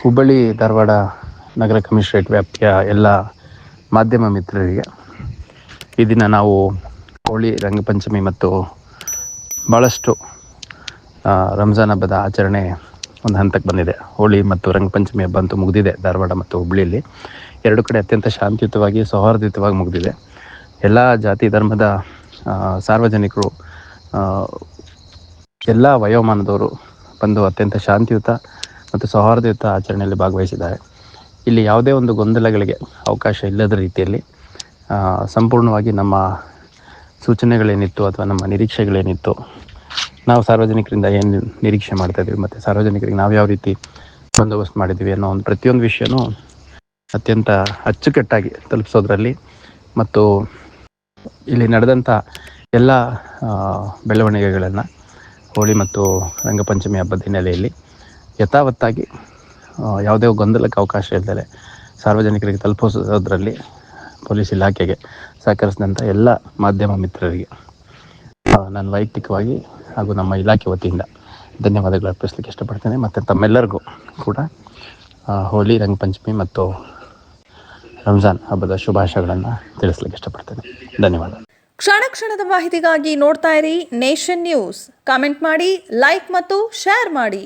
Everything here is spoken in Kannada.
ಹುಬ್ಬಳ್ಳಿ, ಧಾರವಾಡ ನಗರ ಕಮಿಷನರೇಟ್ ವ್ಯಾಪ್ತಿಯ ಎಲ್ಲ ಮಾಧ್ಯಮ ಮಿತ್ರರಿಗೆ ಈ ದಿನ ನಾವು ಹೋಳಿ, ರಂಗಪಂಚಮಿ ಮತ್ತು ಭಾಳಷ್ಟು ರಂಜಾನ್ ಹಬ್ಬದ ಆಚರಣೆ ಒಂದು ಹಂತಕ್ಕೆ ಬಂದಿದೆ. ಹೋಳಿ ಮತ್ತು ರಂಗಪಂಚಮಿ ಹಬ್ಬ ಅಂತೂ ಮುಗಿದಿದೆ. ಧಾರವಾಡ ಮತ್ತು ಹುಬ್ಬಳ್ಳಿಯಲ್ಲಿ ಎರಡು ಕಡೆ ಅತ್ಯಂತ ಶಾಂತಿಯುತವಾಗಿ, ಸೌಹಾರ್ದಯುತವಾಗಿ ಮುಗಿದಿದೆ. ಎಲ್ಲ ಜಾತಿ ಧರ್ಮದ ಸಾರ್ವಜನಿಕರು ಎಲ್ಲ ವಯೋಮಾನದವರು ಬಂದು ಅತ್ಯಂತ ಶಾಂತಿಯುತ ಮತ್ತು ಸೌಹಾರ್ದಯುತ ಆಚರಣೆಯಲ್ಲಿ ಭಾಗವಹಿಸಿದ್ದಾರೆ. ಇಲ್ಲಿ ಯಾವುದೇ ಒಂದು ಗೊಂದಲಗಳಿಗೆ ಅವಕಾಶ ಇಲ್ಲದ ರೀತಿಯಲ್ಲಿ ಸಂಪೂರ್ಣವಾಗಿ ನಮ್ಮ ಸೂಚನೆಗಳೇನಿತ್ತು ಅಥವಾ ನಮ್ಮ ನಿರೀಕ್ಷೆಗಳೇನಿತ್ತು, ನಾವು ಸಾರ್ವಜನಿಕರಿಂದ ಏನು ನಿರೀಕ್ಷೆ ಮಾಡ್ತಾ ಇದ್ದೀವಿ ಮತ್ತು ಸಾರ್ವಜನಿಕರಿಗೆ ನಾವು ಯಾವ ರೀತಿ ಬಂದೋಬಸ್ತ್ ಮಾಡಿದ್ದೀವಿ ಅನ್ನೋ ಒಂದು ಪ್ರತಿಯೊಂದು ವಿಷಯನೂ ಅತ್ಯಂತ ಅಚ್ಚುಕಟ್ಟಾಗಿ ತಲುಪಿಸೋದ್ರಲ್ಲಿ ಮತ್ತು ಇಲ್ಲಿ ನಡೆದಂಥ ಎಲ್ಲ ಬೆಳವಣಿಗೆಗಳನ್ನು ಹೋಳಿ ಮತ್ತು ರಂಗಪಂಚಮಿ ಹಬ್ಬದ ಹಿನ್ನೆಲೆಯಲ್ಲಿ ಯಥಾವತ್ತಾಗಿ ಯಾವುದೇ ಗೊಂದಲಕ್ಕೆ ಅವಕಾಶ ಇಲ್ಲದೆ ಸಾರ್ವಜನಿಕರಿಗೆ ತಲುಪಿಸೋದ್ರಲ್ಲಿ ಪೊಲೀಸ್ ಇಲಾಖೆಗೆ ಸಹಕರಿಸಿದಂಥ ಎಲ್ಲ ಮಾಧ್ಯಮ ಮಿತ್ರರಿಗೆ ನಾನು ವೈಯಕ್ತಿಕವಾಗಿ ಹಾಗೂ ನಮ್ಮ ಇಲಾಖೆ ವತಿಯಿಂದ ಧನ್ಯವಾದಗಳು ಅರ್ಪಿಸಲಿಕ್ಕೆ ಇಷ್ಟಪಡ್ತೇನೆ. ಮತ್ತು ತಮ್ಮೆಲ್ಲರಿಗೂ ಕೂಡ ಹೋಳಿ, ರಂಗಪಂಚಮಿ ಮತ್ತು ರಂಜಾನ್ ಹಬ್ಬದ ಶುಭಾಶಯಗಳನ್ನು ತಿಳಿಸ್ಲಿಕ್ಕೆ ಇಷ್ಟಪಡ್ತೇನೆ. ಧನ್ಯವಾದ ಕ್ಷಣ ಕ್ಷಣದ ಮಾಹಿತಿಗಾಗಿ ನೋಡ್ತಾ ಇರಿ ನೇಷನ್ ನ್ಯೂಸ್. ಕಾಮೆಂಟ್ ಮಾಡಿ, ಲೈಕ್ ಮತ್ತು ಶೇರ್ ಮಾಡಿ.